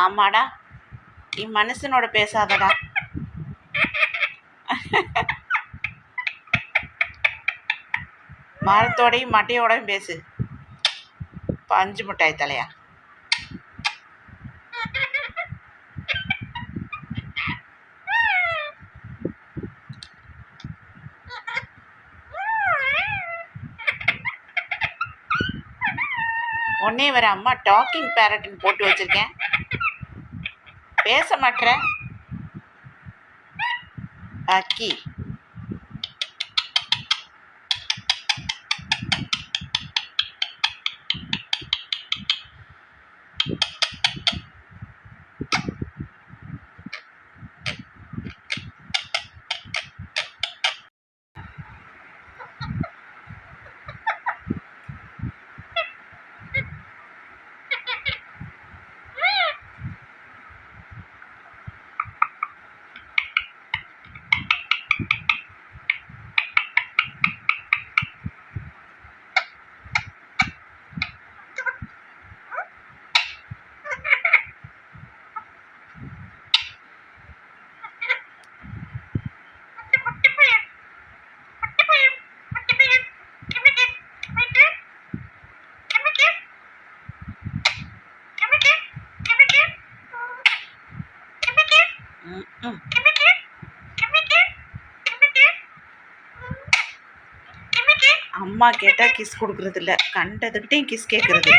ஆமாடா. நீ மனுஷனோட பேசாதடா. மரத்தோடையும் மட்டையோடையும் பேசு. பஞ்சு மிட்டாய் தலையா? உடனே வர அம்மா டாக்கிங் பேரட்னு போட்டு வச்சிருக்கேன். பேச மாட்டேற அக்கி அம்மா கேட்டா கிஸ் கொடுக்கறது இல்ல கிஸ் கேட்குறது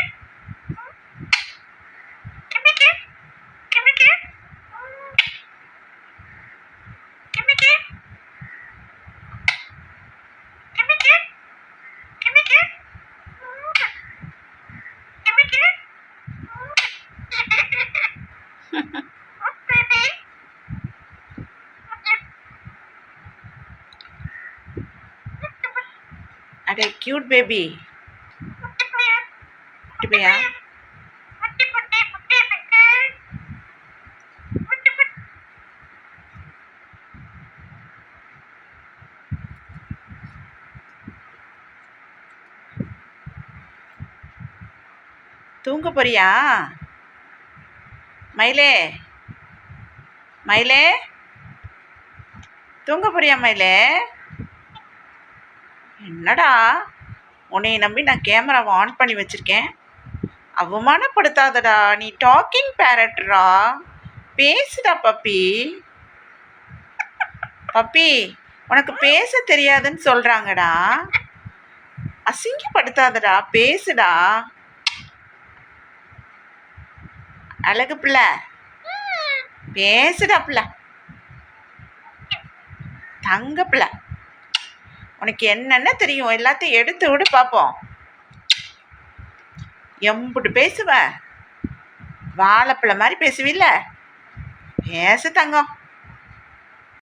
அடே கியூட் பேபி குட்டிப்பையா? தூங்க போறியா? மயிலே? மயிலே? தூங்க போறியா மயிலே? என்னடா? உன்னை நம்பி நான் கேமராவை ஆன் பண்ணி வச்சுருக்கேன். அவமானப்படுத்தாதடா. நீ டாக்கிங் பேரட்ரா பேசுடா பப்பி. பப்பி உனக்கு பேச தெரியாதுன்னு சொல்கிறாங்கடா அசிங்கப்படுத்தாதடா. பேசுடா. அழகு பிள்ளை. பேசுடா பிள்ளை. தங்க பிள்ளை. உனக்கு என்னென்ன தெரியும்? எல்லாத்தையும் எடுத்து விடு பார்ப்போம் எம்புட்டு பேசுவ? வாழைப்பழம் மாதிரி பேசுவில்ல? பேசு தங்கம்.